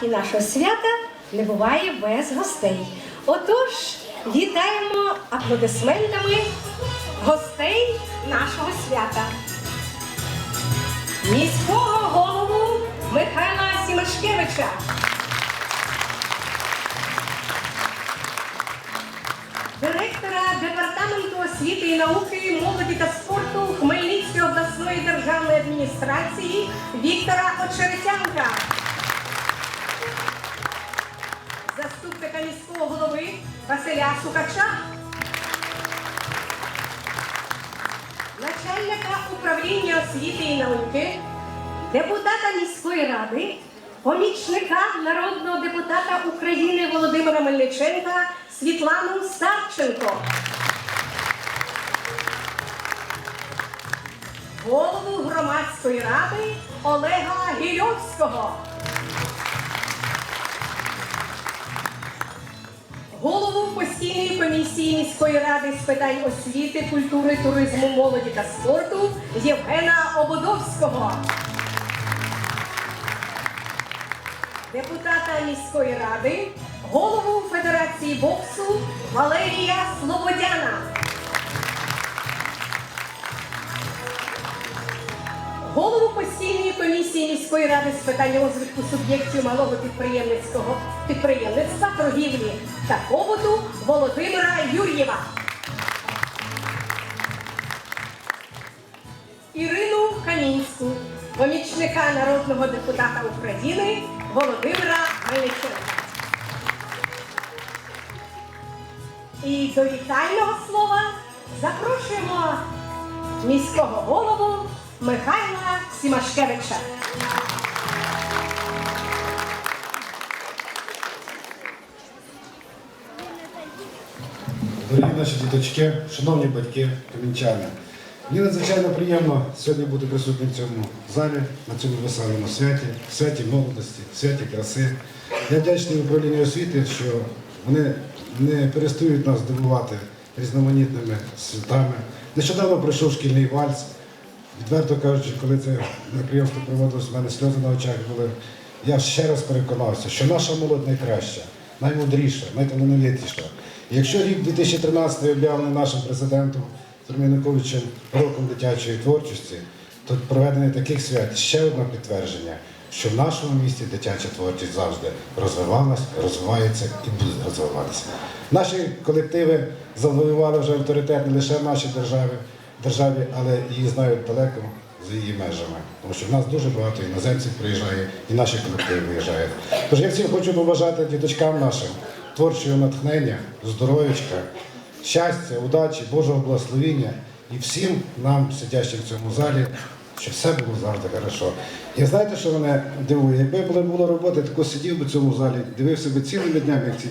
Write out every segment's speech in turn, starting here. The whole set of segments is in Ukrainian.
святі нашого свята не буває без гостей. Отож, вітаємо аплодисментами гостей нашого свята. Міського голову Михайла Сімашкевича. Директора Департаменту освіти і науки, молоді та спорту Хмельницької обласної державної адміністрації Віктора Очеретянка. Заступника міського голови Василя Сукача. Начальника управління освіти і науки, депутата міської ради, помічника народного депутата України Володимира Мельниченка Світлану Старченко. Голову громадської ради Олега Гільовського. Голову постійної комісії міської ради з питань освіти, культури, туризму, молоді та спорту Євгена Ободовського. Депутата міської ради, голову Федерації боксу Валерія Слободяна. Голову постійної комісії міської ради з питань розвитку суб'єктів малого підприємницького підприємництва, торгівлі та побуту Володимира Юр'єва. Ірину Камінську, помічника народного депутата України Володимира Мельниченка. І до вітального слова запрошуємо міського голову Михайла Сімашкевича. Дорогі наші діточки, шановні батьки, камінчани, мені надзвичайно приємно сьогодні бути присутнім в цьому залі, на цьому веселому святі, святі молодості, святі краси. Я вдячний управлінню освіти, що вони не перестають нас дивувати різноманітними святами. Нещодавно пройшов шкільний вальс. Відверто кажучи, коли це мероприємство проводилось, в мене сльози на очах були. Я ще раз переконався, що наша молодь найкраща, наймудріша, найталановитіша. Якщо рік 2013 об'явлений нашим президентом Терміниковичем роком дитячої творчості, то проведення таких свят ще одне підтвердження, що в нашому місті дитяча творчість завжди розвивалась, розвивається і буде розвиватися. Наші колективи завоювали вже авторитет не лише в нашій державі, державі, але її знають далеко за її межами. Тому що в нас дуже багато іноземців приїжджає, і наші колективи виїжджають. Тож я всім хочу побажати діточкам нашим творчого натхнення, здоров'ячка, щастя, удачі, Божого благословіння і всім нам, сидячим в цьому залі, щоб все було завжди хорошо. І знаєте, що мене дивує? Якби була була робота, тако сидів би в цьому залі, дивився би цілими днями, як ці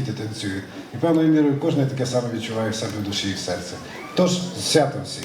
діти- танцюють. І певною мірою кожен таке саме відчуває в себе в душі і в серці. Тож, святом всіх!